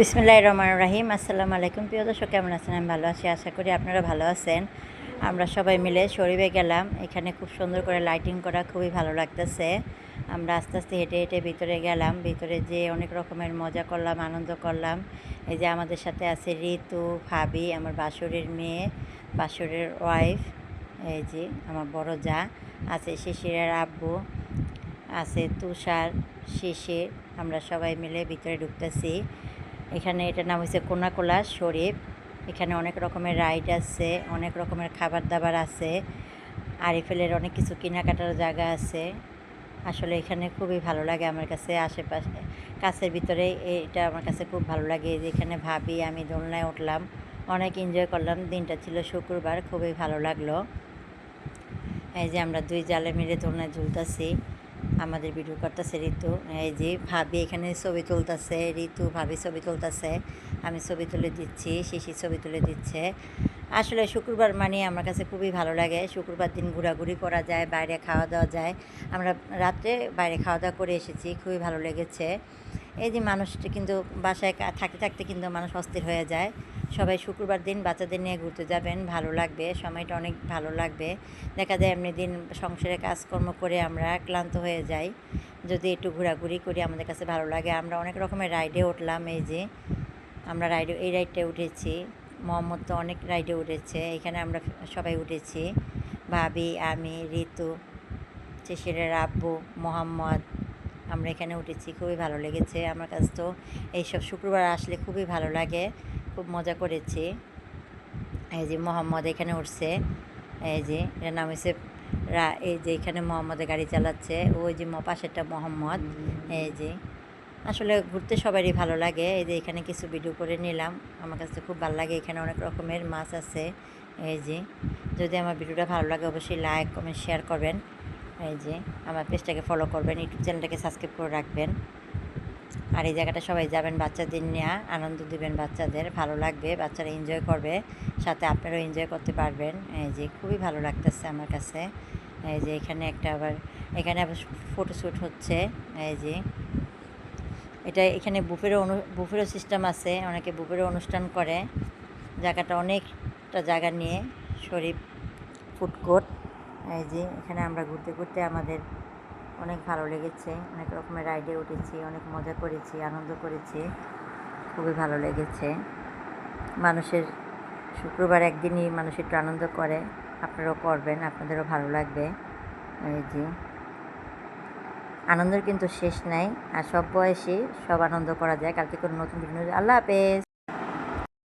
বিসমুল্লাহ রহমান রাহিম। আসসালামু আলাইকুম, প্রিয় দর্শক, কেমন আছেন? আমি ভালো আছি, আশা করি আপনারা ভালো আছেন। আমরা সবাই মিলে শরীফে গেলাম। এখানে খুব সুন্দর করে লাইটিং করা খুবই ভালো লাগতেছে। আমরা আস্তে আস্তে হেঁটে হেঁটে ভিতরে গেলাম। ভিতরে যে অনেক রকমের মজা করলাম, আনন্দ করলাম। এই যে আমাদের সাথে আছে ঋতু, ভাবি, আমার বাসুরের মেয়ে, বাসুরের ওয়াইফ এই যে আমার বড় যা, আছে শিশিরের আব্বু, আছে তুষার, শিশির। আমরা সবাই মিলে ভিতরে ঢুকতেছি। এখানে এটার নাম হচ্ছে কোনাকোলা শরীফ। এখানে অনেক রকমের রাইড আছে, অনেক রকমের খাবার দাবার আছে, আরিফেলের অনেক কিছু কেনাকাটার জায়গা আছে। আসলে এখানে খুবই ভালো লাগে আমার কাছে, আশেপাশে, কাছের ভিতরে এটা আমার কাছে খুব ভালো লাগে যে এখানে ভাবি, আমি দোলনায় উঠলাম, অনেক এনজয় করলাম, দিনটা ছিল শুক্রবার, খুবই ভালো লাগল। এই যে আমরা দুই জালে মিলে দোলনায় ঝুলতেছি। আমাদের ভিডিও করতেছে ঋতু। এই যে ভাবি এখানে ছবি তুলতেছে, ঋতু ভাবি ছবি তুলতেছে। আমি ছবি তুলে দিচ্ছি, শিশি ছবি তুলে দিচ্ছে। আসলে শুক্রবার মানে আমার কাছে খুবই ভালো লাগে। শুক্রবার দিন ঘোরাঘুরি করা যায়, বাইরে খাওয়া দাওয়া যায়। আমরা রাত্রে বাইরে খাওয়া দাওয়া করে এসেছি, খুবই ভালো লেগেছে। এই যে মানুষটা কিন্তু বাসায় থাকতে থাকতে কিন্তু মানুষ অস্থির হয়ে যায়। সবাই শুক্রবার দিন বাচ্চাদের নিয়ে ঘুরতে যাবেন, ভালো লাগবে, সময়টা অনেক ভালো লাগবে। দেখা যায় এমনি দিন সংসারে কাজকর্ম করে আমরা ক্লান্ত হয়ে যাই। যদি একটু ঘোরাঘুরি করি আমাদের কাছে ভালো লাগে। আমরা অনেক রকমের রাইডে উঠলাম এই যে, আমরা রাইডে, এই রাইডটায় উঠেছি। মোহাম্মদ তো অনেক রাইডে উঠেছে, এখানে আমরা সবাই উঠেছি। ভাবি, আমি, ঋতু, শিশিরের আব্বু, মোহাম্মদ আমরা এখানে উঠেছি, খুবই ভালো লেগেছে আমার কাছে তো। এইসব শুক্রবার আসলে খুবই ভালো লাগে, খুব মজা করেছি। এই যে মোহাম্মদ এখানে উঠছে, এই যে এর নাম হচ্ছে এই যে এখানে মোহাম্মদের গাড়ি চালাচ্ছে, ওই যে পাশেরটা মোহাম্মদ, এই যে। আসলে ঘুরতে সবারই ভালো লাগে, এই যে এখানে কিছু ভিডিও করে নিলাম, আমার কাছে খুব ভালো লাগে, এখানে অনেক রকমের মাছ আছে, এই যে। যদি আমার ভিডিওটা ভালো লাগে অবশ্যই লাইক কমেন্ট শেয়ার করবেন। এই যে আমার পেজটাকে ফলো করবেন ইউটিউব চ্যানেলটাকে সাবস্ক্রাইব করে রাখবেন। আর এই জায়গাটা সবাই যাবেন বাচ্চাদের নিয়ে, আনন্দ দিবেন বাচ্চাদের, ভালো লাগবে, বাচ্চারা এনজয় করবে, সাথে আপনারাও এনজয় করতে পারবেন। এই যে খুবই ভালো লাগতেছে আমার কাছে। এই যে এখানে একটা আবার, এখানে আবার ফটোশ্যুট হচ্ছে। এই যে এটা এখানে বুফেরও অনু বুফেরও সিস্টেম আছে, অনেকে বুফেরও অনুষ্ঠান করে। জায়গাটা অনেকটা জায়গা নিয়ে, শরীফ ফুড কোর্ট এই যে, এখানে আমরা ঘুরতে ঘুরতে আমাদের অনেক ভালো লেগেছে, অনেক রকমের রাইডে উঠেছি, অনেক মজা করেছি, আনন্দ করেছি, খুবই ভালো লেগেছে। মানুষের শুক্রবার একদিনই মানুষ একটু আনন্দ করে, আপনারাও করবেন, আপনাদেরও ভালো লাগবে। এই যে, আনন্দের কিন্তু শেষ নাই, আর সব বয়সে সব আনন্দ করা যায়। কালকে কোনো নতুন ভিডিও আল্লাহ হাফেজ!